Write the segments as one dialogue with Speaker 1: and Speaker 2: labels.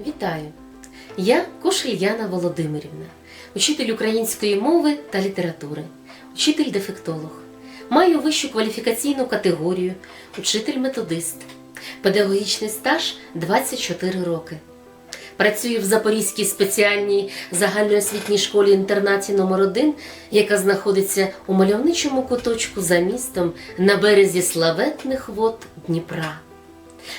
Speaker 1: Вітаю! Я Кошель Яна Володимирівна, учитель української мови та літератури, учитель-дефектолог. Маю вищу кваліфікаційну категорію, учитель-методист, педагогічний стаж 24 роки. Працюю в Запорізькій спеціальній загальноосвітній школі інтернаті номер 1 яка знаходиться у мальовничому куточку за містом на березі славетних вод Дніпра.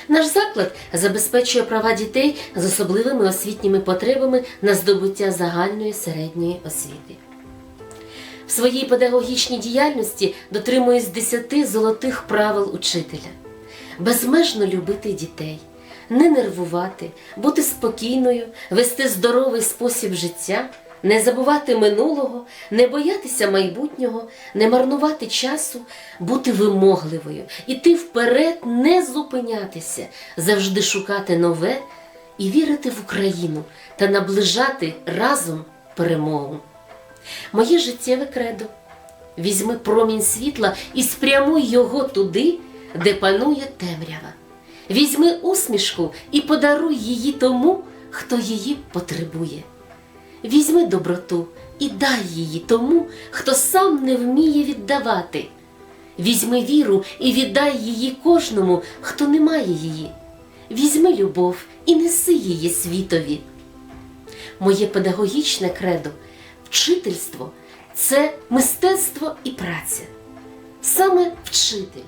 Speaker 1: Наш заклад забезпечує права дітей з особливими освітніми потребами на здобуття загальної середньої освіти. В своїй педагогічній діяльності дотримуюсь 10 золотих правил учителя: безмежно любити дітей, не нервувати, бути спокійною, вести здоровий спосіб життя, не забувати минулого, не боятися майбутнього, не марнувати часу, бути вимогливою, іти вперед, не зупинятися, завжди шукати нове і вірити в Україну та наближати разом перемогу. Моє життєве кредо. Візьми промінь світла і спрямуй його туди, де панує темрява. Візьми усмішку і подаруй її тому, хто її потребує. Візьми доброту і дай її тому, хто сам не вміє віддавати. Візьми віру і віддай її кожному, хто не має її. Візьми любов і неси її світові. Моє педагогічне кредо, вчительство це мистецтво і праця. Саме вчитель,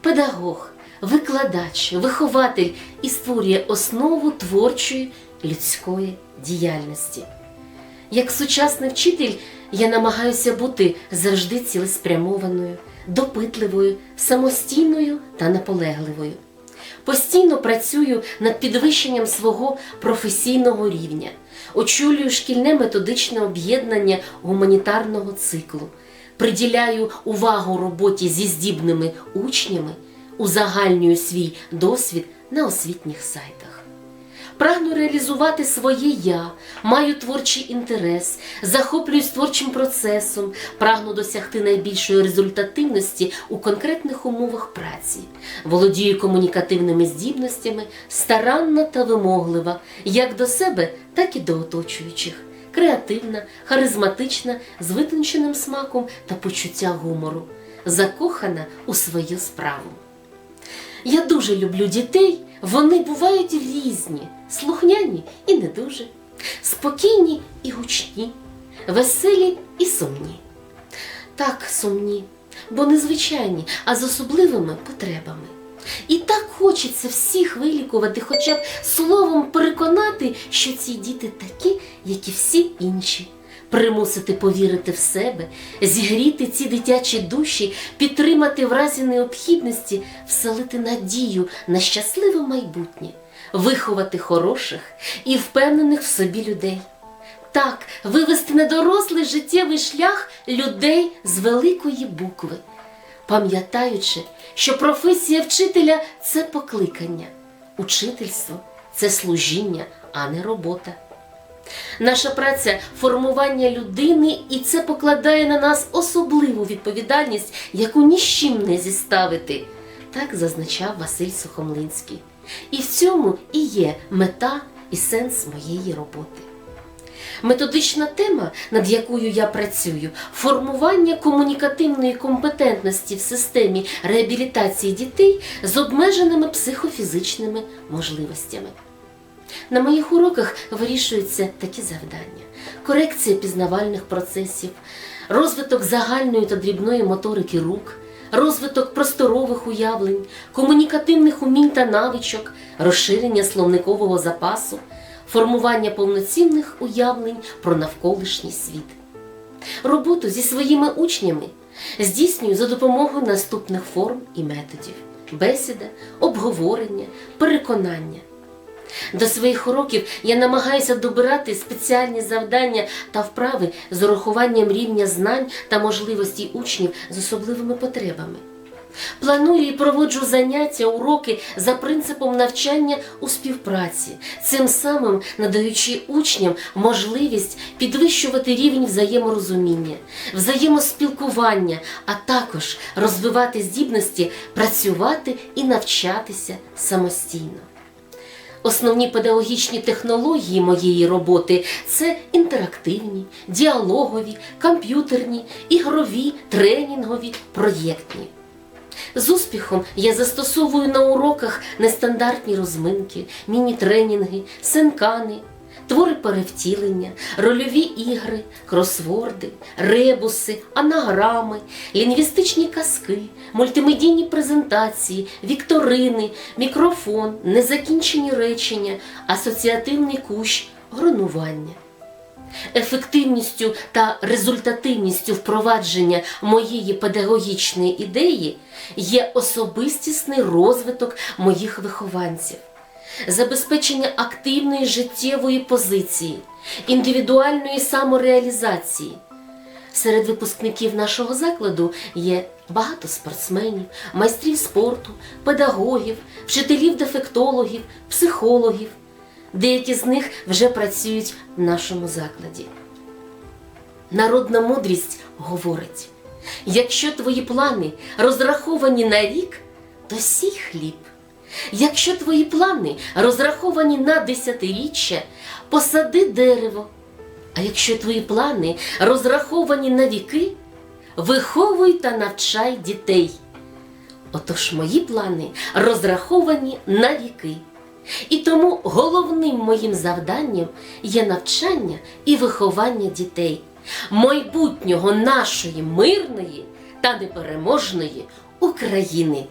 Speaker 1: педагог, викладач, вихователь і створює основу творчої людської діяльності. Як сучасний вчитель, я намагаюся бути завжди цілеспрямованою, допитливою, самостійною та наполегливою. Постійно працюю над підвищенням свого професійного рівня, очолюю шкільне методичне об'єднання гуманітарного циклу, приділяю увагу роботі зі здібними учнями, узагальнюю свій досвід на освітніх сайтах. Прагну реалізувати своє я, маю творчий інтерес, захоплююсь творчим процесом, прагну досягти найбільшої результативності у конкретних умовах праці, володію комунікативними здібностями, старанна та вимоглива, як до себе, так і до оточуючих, креативна, харизматична, з витонченим смаком та почуття гумору, закохана у свою справу. Я дуже люблю дітей, вони бувають різні, слухняні і не дуже, спокійні і гучні, веселі і сумні. Так, сумні, бо незвичайні, а з особливими потребами. І так хочеться всіх вилікувати, хоча б словом переконати, що ці діти такі, як і всі інші примусити повірити в себе, зігріти ці дитячі душі, підтримати в разі необхідності, вселити надію на щасливе майбутнє, виховати хороших і впевнених в собі людей. Так, вивести на дорослий життєвий шлях людей з великої букви, пам'ятаючи, що професія вчителя це покликання, учительство це служіння, а не робота. Наша праця формування людини, і це покладає на нас особливу відповідальність, яку ні з чим не зіставити, так зазначав Василь Сухомлинський. І в цьому і є мета і сенс моєї роботи. Методична тема, над якою я працюю, формування комунікативної компетентності в системі реабілітації дітей з обмеженими психофізичними можливостями. На моїх уроках вирішуються такі завдання: корекція пізнавальних процесів, розвиток загальної та дрібної моторики рук, розвиток просторових уявлень, комунікативних умінь та навичок, розширення словникового запасу, формування повноцінних уявлень про навколишній світ. Роботу зі своїми учнями здійснюю за допомогою наступних форм і методів: бесіда, обговорення, переконання. До своїх уроків я намагаюся добирати спеціальні завдання та вправи з урахуванням рівня знань та можливостей учнів з особливими потребами. Планую і проводжу заняття, уроки за принципом навчання у співпраці, цим самим надаючи учням можливість підвищувати рівень взаєморозуміння, взаємоспілкування, а також розвивати здібності, працювати і навчатися самостійно. Основні педагогічні технології моєї роботи це інтерактивні, діалогові, комп'ютерні, ігрові, тренінгові, проєктні. З успіхом я застосовую на уроках нестандартні розминки, міні-тренінги, синкани, твори перевтілення, рольові ігри, кросворди, ребуси, анаграми, лінгвістичні казки, мультимедійні презентації, вікторини, мікрофон, незакінчені речення, асоціативний кущ, гронування. Ефективністю та результативністю впровадження моєї педагогічної ідеї є особистісний розвиток моїх вихованців, забезпечення активної життєвої позиції, індивідуальної самореалізації. Серед випускників нашого закладу є багато спортсменів, майстрів спорту, педагогів, вчителів-дефектологів, психологів. Деякі з них вже працюють в нашому закладі. Народна мудрість говорить: якщо твої плани розраховані на рік, то сій хліб. Якщо твої плани розраховані на десятиріччя, посади дерево. А якщо твої плани розраховані на віки, виховуй та навчай дітей. Отож мої плани розраховані на віки. І тому головним моїм завданням є навчання і виховання дітей, майбутнього нашої мирної та непереможної України.